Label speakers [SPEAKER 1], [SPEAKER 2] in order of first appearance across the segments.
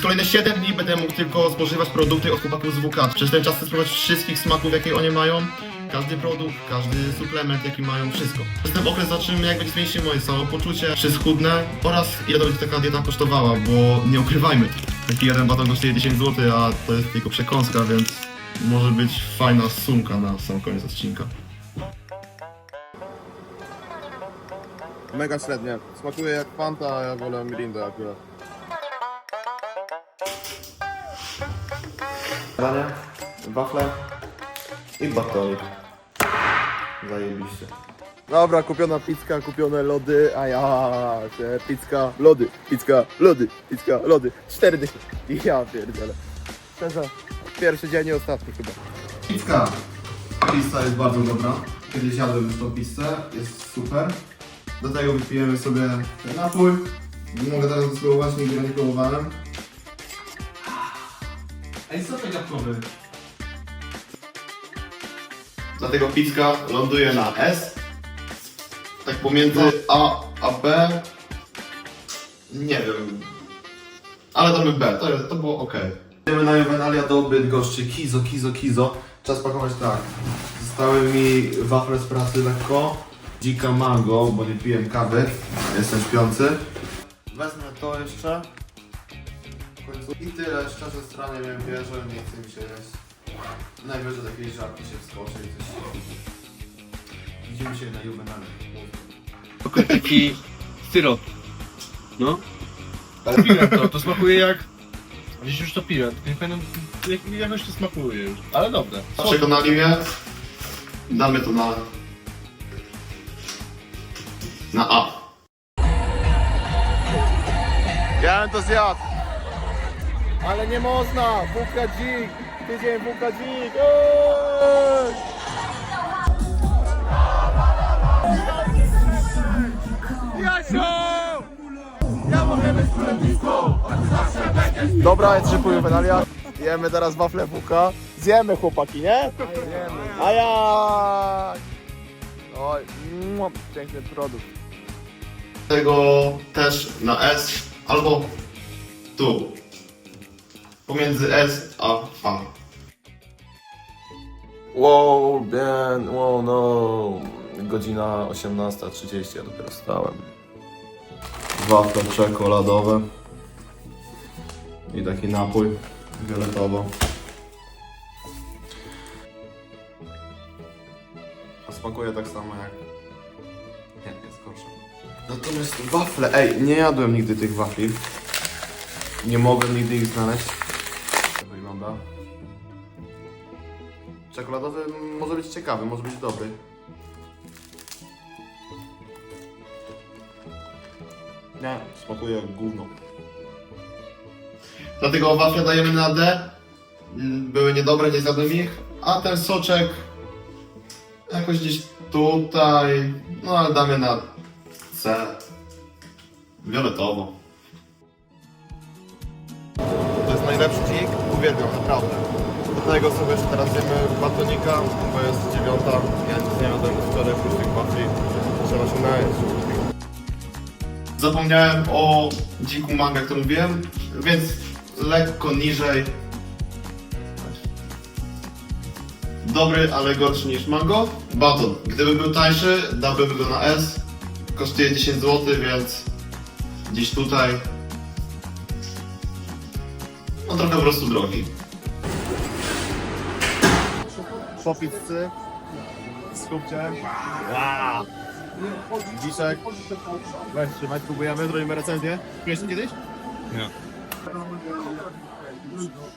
[SPEAKER 1] Przez kolejne 7 dni będę mógł tylko spożywać produkty od chłopaków z WK. Przez ten czas chcę spróbować wszystkich smaków, jakie oni mają. Każdy produkt, każdy suplement, jaki mają, wszystko. Przez ten okres zobaczymy, jak będzie zmienić się moje samopoczucie, czy schudnę oraz ile będzie taka dieta kosztowała, bo nie ukrywajmy, taki jeden baton kosztuje 10 zł, a to jest tylko przekąska, więc może być fajna sumka na sam koniec odcinka.
[SPEAKER 2] Mega średnie. Smakuje jak Fanta, a ja wolę Mirinda akurat.
[SPEAKER 1] Danie, wafle i batonik. Zajebiście.
[SPEAKER 2] Dobra, kupiona pizka, kupione lody, a ja się pizka, lody, pizka, lody, pizka, lody. Cztery dychy. I ja pierdzielę. Szczerze, pierwszy dzień i ostatni chyba.
[SPEAKER 1] Pizza. Pizza jest bardzo dobra. Kiedyś jadłem już tą pizzę, jest super. Do tego wypijemy sobie ten napój. Nie mogę teraz spróbować, nigdy nie próbowałem. Ej, co to jabłkowy? Dlatego pizza ląduje na S. Tak pomiędzy A a B. Nie wiem. Ale damy B, to, jest, to było ok. Idziemy na Juvenalia do Bydgoszczy. Kizo, kizo, kizo. Czas pakować tak. Zostały mi wafle z pracy lekko. Dzika mango, bo nie piłem kawy. Jestem śpiący. Wezmę to jeszcze. Końcu I tyle. Szczerze stranie miałem bierze, nie chce mi się jeść. Najwyżej jakieś żarki się wskoczy i coś. Widzimy się na Juvenalia.
[SPEAKER 3] Taki syrop. No. Piłem to, to smakuje jak... Gdzieś już to piłem, tylko nie pamiętam jak, jakoś to smakuje już. Ale dobre.
[SPEAKER 1] Przekonali mnie. Damy to na... Na A.
[SPEAKER 2] Ja bym to zjadł. Ale nie można! Buka dzik! Tydzień buka dzik! Eee! Dobra, jest szykuj Juvenalia. Jemy teraz wafle buka. Zjemy chłopaki, nie? A ja. Oj, piękny produkt.
[SPEAKER 1] Tego też na S albo tu. Pomiędzy S a A.
[SPEAKER 4] Wow, Ben, wow, no. Godzina 18.30, ja dopiero stałem.
[SPEAKER 1] Wafle czekoladowe. I taki napój fioletowo. A smakuje tak samo jak... Nie, jest gorsze. Natomiast wafle, ej, nie jadłem nigdy tych wafli. Nie mogłem nigdy ich znaleźć. Czekoladowy może być ciekawy, może być dobry. Nie, smakuje jak gówno. Dlatego wafle dajemy na D. Były niedobre, nie zjadłem ich. A ten soczek jakoś gdzieś tutaj. No ale damy na C. Fioletowo.
[SPEAKER 2] To jest najlepszy dzik, uwielbiam, naprawdę. Do tego sobie teraz zjemy batonika, bo jest dziewiąta. Ja nic nie jadłem wczoraj tych wafli. Trzeba się najeść.
[SPEAKER 1] Zapomniałem o dziku manga, który mówiłem, więc lekko niżej. Dobry, ale gorszy niż mango. Baton. Gdyby był tańszy, dałbym go na S. Kosztuje 10 zł, więc gdzieś tutaj. No trochę po prostu drogi.
[SPEAKER 2] Po pizzy. Skupcie. Wow. Dziszek. Weź, trzymaj, próbujemy, zrobimy recenzję. Piłeś kiedyś?
[SPEAKER 3] Nie.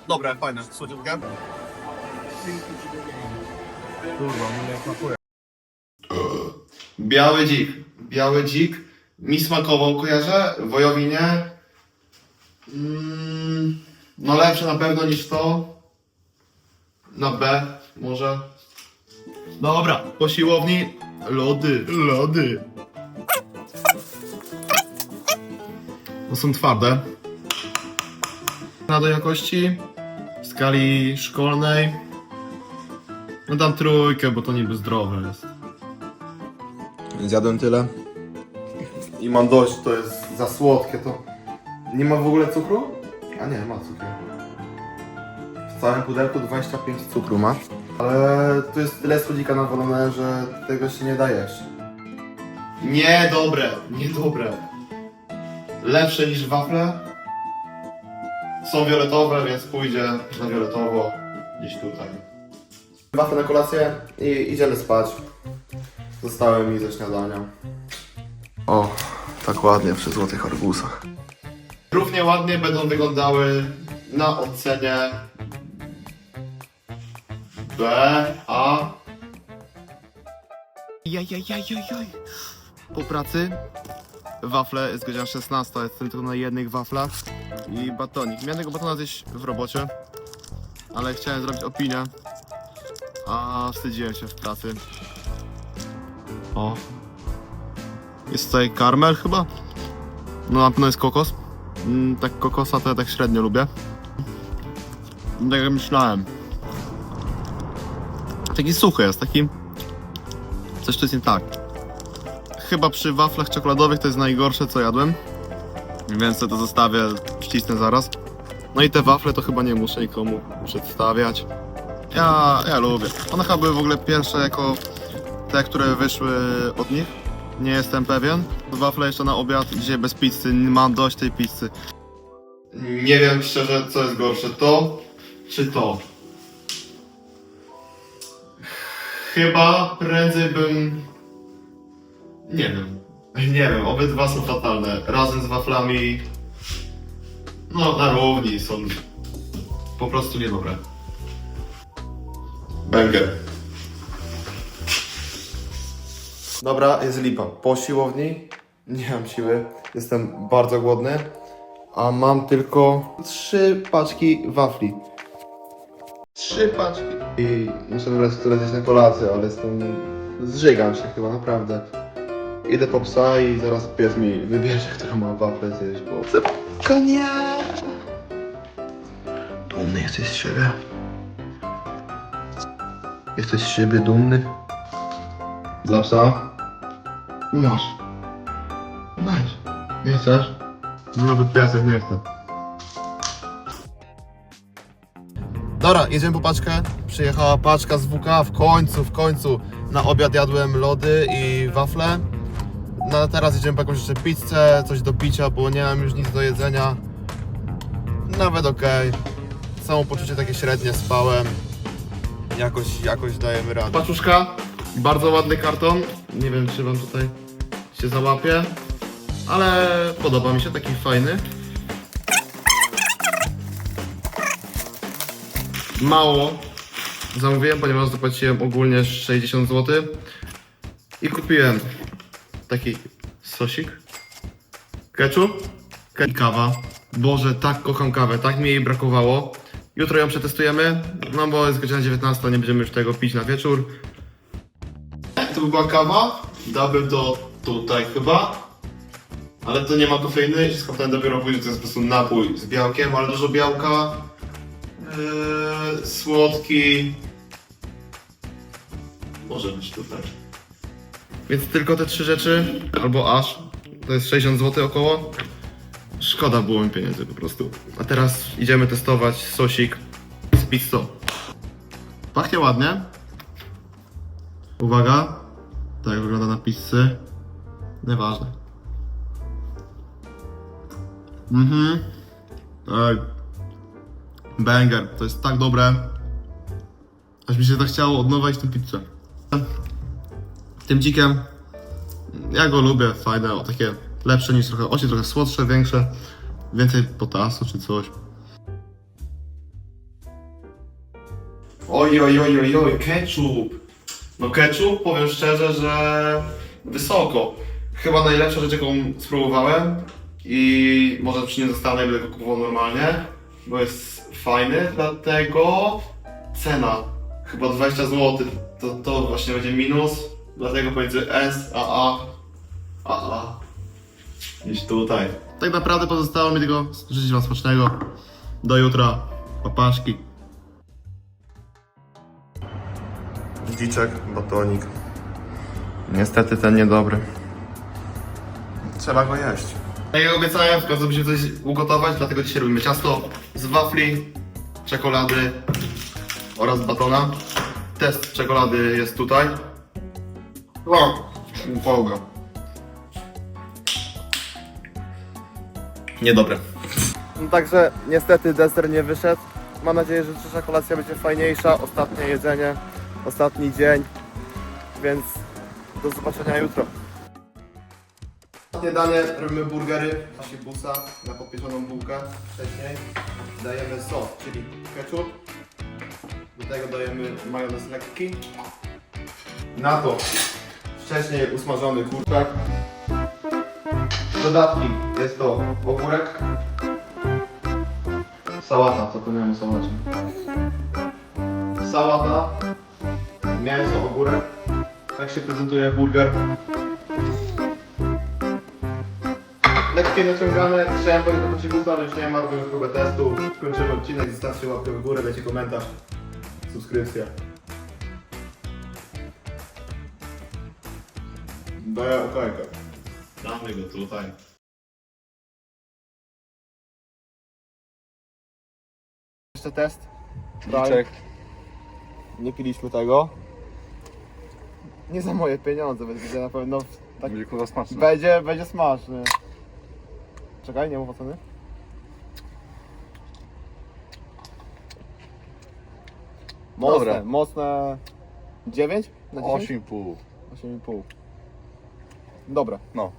[SPEAKER 2] Dobre, fajne. Słodziutkie. Kurwa, mnie smakuje.
[SPEAKER 1] Biały dzik. Biały dzik. Mi smakował, kojarzę. Wojowinie. Mm, no lepsze na pewno niż to. Na B może. Dobra, po siłowni. Lody, lody. No są twarde. Na do jakości. W skali szkolnej. No dam trójkę, bo to niby zdrowe jest.
[SPEAKER 2] Zjadłem tyle.
[SPEAKER 1] I mam dość, to jest za słodkie, to nie ma w ogóle cukru,
[SPEAKER 2] A nie, ma cukier. W całym pudełku 25 cukru ma. Ale tu jest tyle słodzika nawolone, że tego się nie da jeść.
[SPEAKER 1] Niedobre, niedobre. Lepsze niż wafle. Są fioletowe, więc pójdzie na fioletowo gdzieś tutaj.
[SPEAKER 2] Wafle na kolację i idziemy spać. Zostały mi ze śniadania. O, tak ładnie przy złotych arbusach.
[SPEAKER 1] Równie ładnie będą wyglądały na ocenie B, A.
[SPEAKER 2] Jajajajajaj. Po pracy wafle, jest godzina 16, jestem tylko na jednych waflach i batonik. Miałem tego batona zjeść w robocie, ale chciałem zrobić opinię, a wstydziłem się w pracy. O. Jest tutaj karmel chyba? No na pewno jest kokos. Mm, tak kokosa to ja tak średnio lubię. Tak jak myślałem. Taki suchy jest, taki... Coś tu jest nie tak. Chyba przy waflach czekoladowych to jest najgorsze co jadłem. Więc to zostawię, ścisnę zaraz. No i te wafle to chyba nie muszę nikomu przedstawiać. Ja, ja lubię. One chyba były w ogóle pierwsze jako te, które wyszły od nich. Nie jestem pewien. Wafle jeszcze na obiad, dzisiaj bez pizzy. Mam dość tej pizzy.
[SPEAKER 1] Nie wiem szczerze, co jest gorsze, to czy to. Chyba prędzej bym. Nie wiem. Nie wiem, obydwa są fatalne. Razem z waflami. No, na równi są. Po prostu niedobre. Banger.
[SPEAKER 2] Dobra, jest lipa. Po siłowni nie mam siły. Jestem bardzo głodny. A mam tylko trzy paczki wafli. Trzy paczki. I muszę wybrać, które zjeść na kolację, ale jestem... Zżygam się chyba, naprawdę. Idę po psa i zaraz pies mi wybierze, którą mam waflę zjeść, bo... Chcę konia! Dumny jesteś z siebie? Jesteś z siebie dumny? Dla psa? Masz. Masz. Nie chcesz? No, Nawet piasek nie chcę. Dobra, jedziemy po paczkę. Przyjechała paczka z WK, w końcu, w końcu. Na obiad jadłem lody i wafle. No teraz jedziemy po jakąś jeszcze pizzę, coś do picia, bo nie mam już nic do jedzenia. Nawet okej. Samopoczucie takie średnie, spałem. Jakoś, jakoś dajemy radę.
[SPEAKER 1] Paczuszka, bardzo ładny karton. Nie wiem, czy wam tutaj się załapie, ale podoba mi się, taki fajny. Mało zamówiłem, ponieważ zapłaciłem ogólnie 60 zł i kupiłem taki sosik, ketchup ke- i kawa. Boże, tak kocham kawę, tak mi jej brakowało. Jutro ją przetestujemy, no bo jest godzina 19, nie będziemy już tego pić na wieczór. To by była kawa. Dałbym to tutaj chyba. Ale to nie ma kofeiny i skopnąłem dopiero później, to jest po prostu napój z białkiem, ale dużo białka. Yy, słodki. Może być tutaj. Więc tylko te trzy rzeczy, albo aż. To jest 60 zł około. Szkoda było mi pieniędzy po prostu. A teraz idziemy testować sosik z pizzą. Pachnie ładnie. Uwaga, tak wygląda na pizzy. Nieważne. Mhm. Ej. Banger, to jest tak dobre. Aż mi się tak chciało od nowa iść pizzę. Tym dzikiem, ja go lubię, fajne, o, takie lepsze niż trochę, osie trochę słodsze, większe, więcej potasu czy coś. Oj, oj, oj, oj, oj, ketchup. No ketchup, powiem szczerze, że wysoko. Chyba najlepsza rzecz, jaką spróbowałem i może przy nie zostanę, będę go kupował normalnie, bo jest fajny, dlatego cena chyba 20 zł, to, to właśnie będzie minus, dlatego pomiędzy S a A, a A, gdzieś tutaj. Tak naprawdę pozostało mi tylko życzyć Wam smacznego. Do jutra, papaszki.
[SPEAKER 2] Dziczek, batonik. Niestety ten niedobry. Trzeba go jeść.
[SPEAKER 5] Tak jak obiecałem, w końcu musimy coś ugotować, dlatego dzisiaj robimy ciasto z wafli, czekolady oraz batona. Test czekolady jest tutaj. O, upołga. Niedobre.
[SPEAKER 1] No także niestety deser nie wyszedł. Mam nadzieję, że dzisiejsza kolacja będzie fajniejsza. Ostatnie jedzenie, ostatni dzień, więc do zobaczenia jutro. Ostatnie danie robimy burgery busa na popieczoną bułkę wcześniej. Dajemy sos, czyli ketchup. Do tego dajemy majonez lekki. Na to wcześniej usmażony kurczak. Dodatki jest to ogórek, Sałata, zapomniałem o sałacie. Sałata, mięso, ogórek. Tak się prezentuje burger. Lekkie naciągane, chciałem powiedzieć do początku, ale już nie ma, robimy próbę testu. Kończymy odcinek, zostawcie łapkę w górę, dajcie komentarz, subskrypcja. Daję okajkę.
[SPEAKER 5] Damy go tutaj.
[SPEAKER 1] Jeszcze test.
[SPEAKER 3] Liczek.
[SPEAKER 1] Nie piliśmy tego. Nie za moje pieniądze, więc będzie na pewno tak
[SPEAKER 3] Będzie kurwa smaczne.
[SPEAKER 1] Będzie, będzie smaczny. Czekaj, nie mów oceny. Mocne,
[SPEAKER 3] Dobre.
[SPEAKER 1] mocne 9 na 10?
[SPEAKER 3] 8,5.
[SPEAKER 1] 8,5. Dobra.
[SPEAKER 3] No.